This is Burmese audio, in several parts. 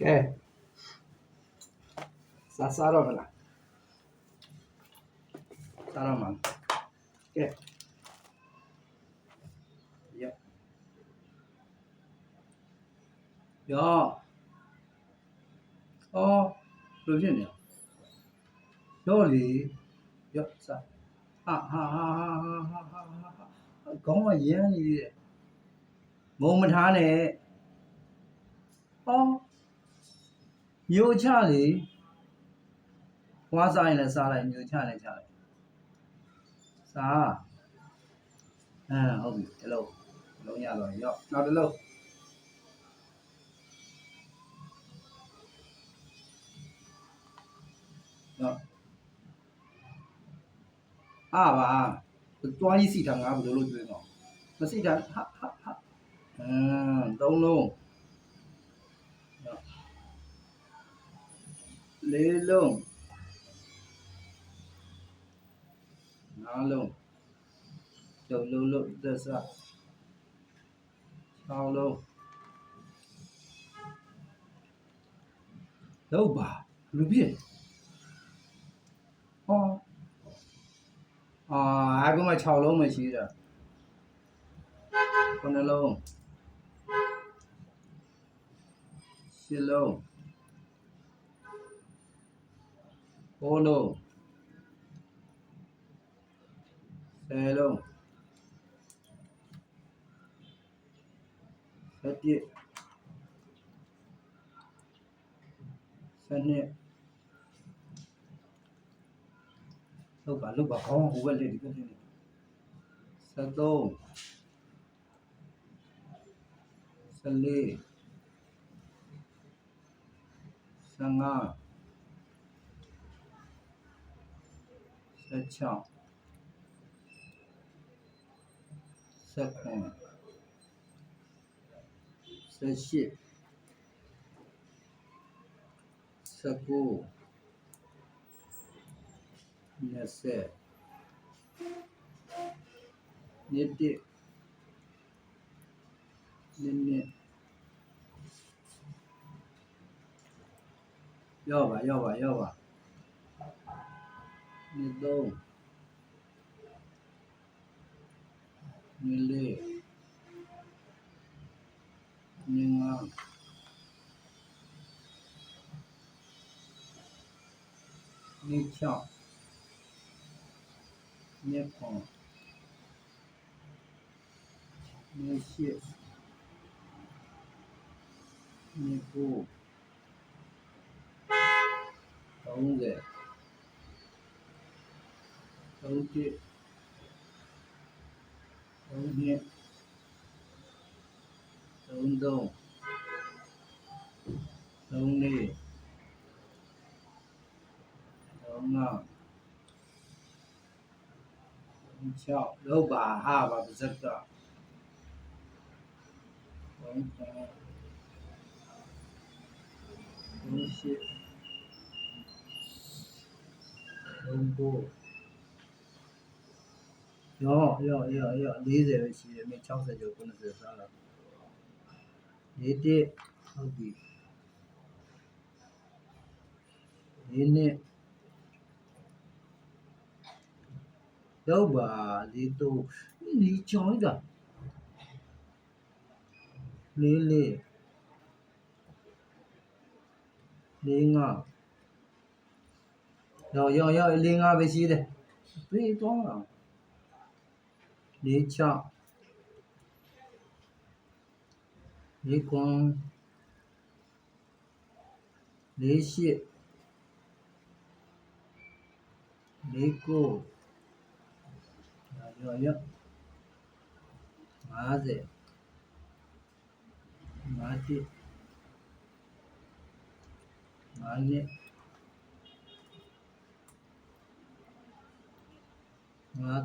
ကဲစားစားတော့မလားစားတော့မှာကဲရရောအော်လိုဖြစ်နေရောလေရောစားဟာဟာဟာဟာဟာဟာခေါင်းကရမ်းနေသေးတယ်ငုံမထားနဲ့အော် မျိုးချလေဝါစားရင်လည်းစားလိုက်မျိုးချလည်းချလိုက်စားအဲဟုတ်ပြီဒီလိုလုံးရတော့ရော့နောက်တစ်လုံးရော့အာပါတွားကြီးစီထားငါဘယ်လိုလုပ်ကျွေးမလဲမစီထားဟာဟာဟာအမ်သုံးလုံးလေးလုံးငါးလုံးကျုပ်လုံးလုံးသက်စ၆လုံး lấy luôn, nó lông đầu lông lông ra sao luôn, đâu bà? Lưu biết. Ờ. À ai cũng mà chào lông mà chỉ rồi con luôn, xin luôn बोलो। हेलो सत्य। सन्य। तो बालू बखाओ हुआ ले निकल सतो। सल्ली। संगा। Second. Second. 细腻要吧，要吧，要吧。捏刀，捏累，捏麻，捏翘，捏胖，捏斜，捏粗，长个。cấu kiện cấu hiện cấu dùng cấu nỉ cấu ngọn cấu chọn đâu bà ha bà giật cả cấu chọn cấu hiện cấu bộ ရှစ်သုံးကိုရောရောရောရော40ပဲရှိတယ်မင်း60ကျော်90စားလာလေးတစ်ဟုတ်ပြီလေးနှစ်တော့ပါလေးတော့လေးချောင်းတာလေးလေးလေးငါရောရောရောလေးငါပဲရှိတယ်ပြေးတော့ Đế trọ, đế 故要要 đế xị, đế cô,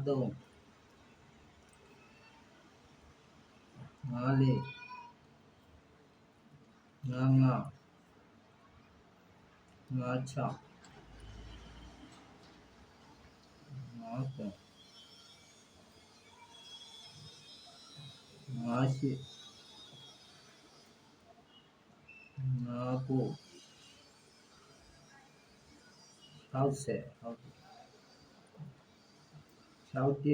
đế. நாலு நானா நாச்சா நாக்கு நாசி నాకు house house south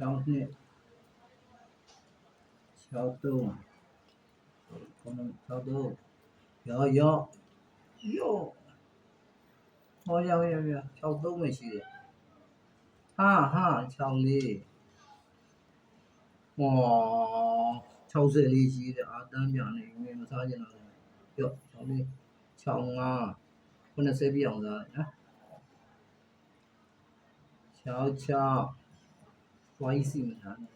6နှစ်6တုံးခုန6တုံးရောရောရောဟောရောရောရော6တုံးပဲရှိတယ်ဟာဟာ6လေးဟော60လေးရှိတယ်အာတန်းပြန်နေငယ်မစားကြတော့ရော6လေး65 90ပြည့်အောင်စားနော်66 ဝိုင်းစီမထားနဲ့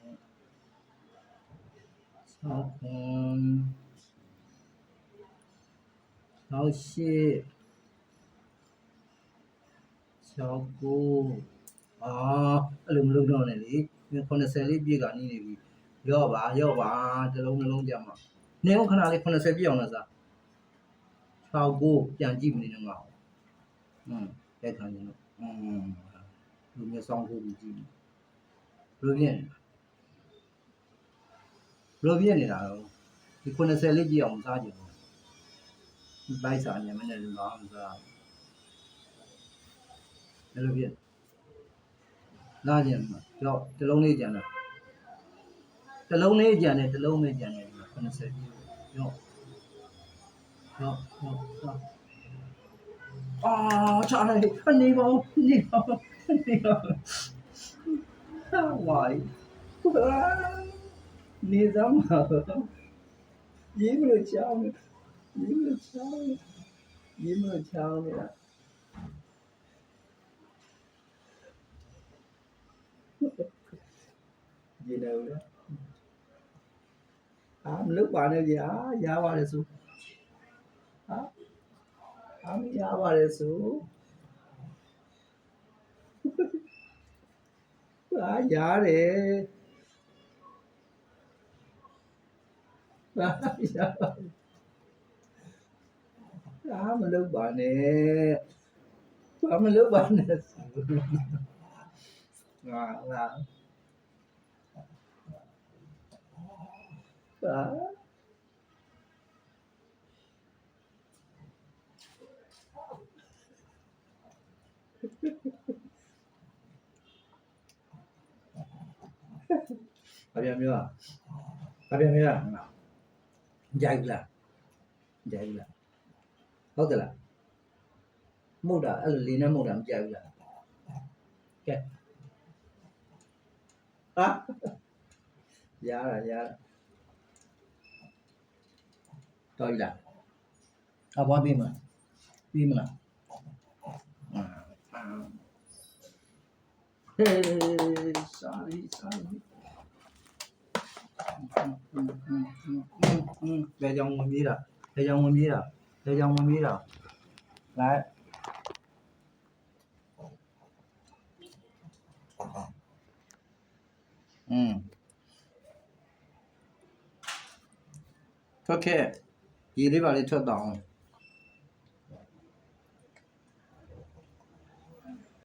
ဆောက်ခွန်ဆောက်ရှိဆောက်ကိုအာအဲ့လိုမလုပ်တော့နဲ့လေ80လေးပြည့်ကနီးနေပြီရော့ပါရော့ပါတလုံးနှလုံးကြမှာနေအောင်ခဏလေး80ပြည့်အောင်လားစားဆောက်ကိုပြန်ကြည့်မနေတော့ငါ့ဟွန်းလက်ခံရင်တော့ဟွန်းလူမျိုးဆောင်ဖို့ကြည့် လိုပြည့်ဘယ်လိုပြည့်နေတာတော့ဒီ80လေးပြည့်အောင်စားကြည့်လိုက်စာညမနဲ့လူလောင်းစားဘယ်လိုဖြစ်လာကြမှာကြောက်တလုံးလေးကြံတာတလုံးလေးကြံတယ်တလုံးလေးကြံတယ်90ပြည့်ကြောက်ကြောက်ကြောက်အာချာလိုက်အနေပေါင်းနေပေါ မာနေသမားရေမလို့ချောင်းရေမလို့ချောင်းရေမလို့ချောင်းနေတာရေနေဦးလားအာမလုပ်ပါနဲ့ကြာရပါတယ်ဆိုဟာအာမရပါတယ်ဆို đã vợ thì đã vợ đó mình lướt bờ nè. Bờ mình lướt bờ nè. Ngon lắm. Đó Thank you. Lúc bạn này à là à Bà biết chưa? Bà biết chưa? Dạy là Dạy là ဟုတ်ကဲ့လားမုတ်တာအဲ့လိုလေးနဲ့မုတ်တာမကြိုက်ဘူးလားကဲဟာရတာရတာတော်ပြီလားအဘွားပြီးမလားပြီးမလားအာဟေး sorry sorry 嗯嗯嗯嗯嗯嗯来讲文明的来讲文明的来讲文明的来嗯 okay 把你拜的